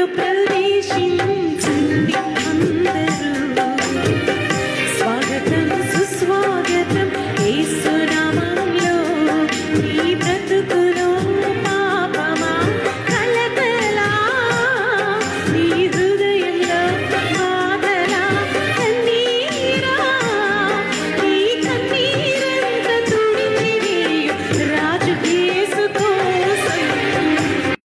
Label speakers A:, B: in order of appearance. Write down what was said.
A: ప్రవేశించ.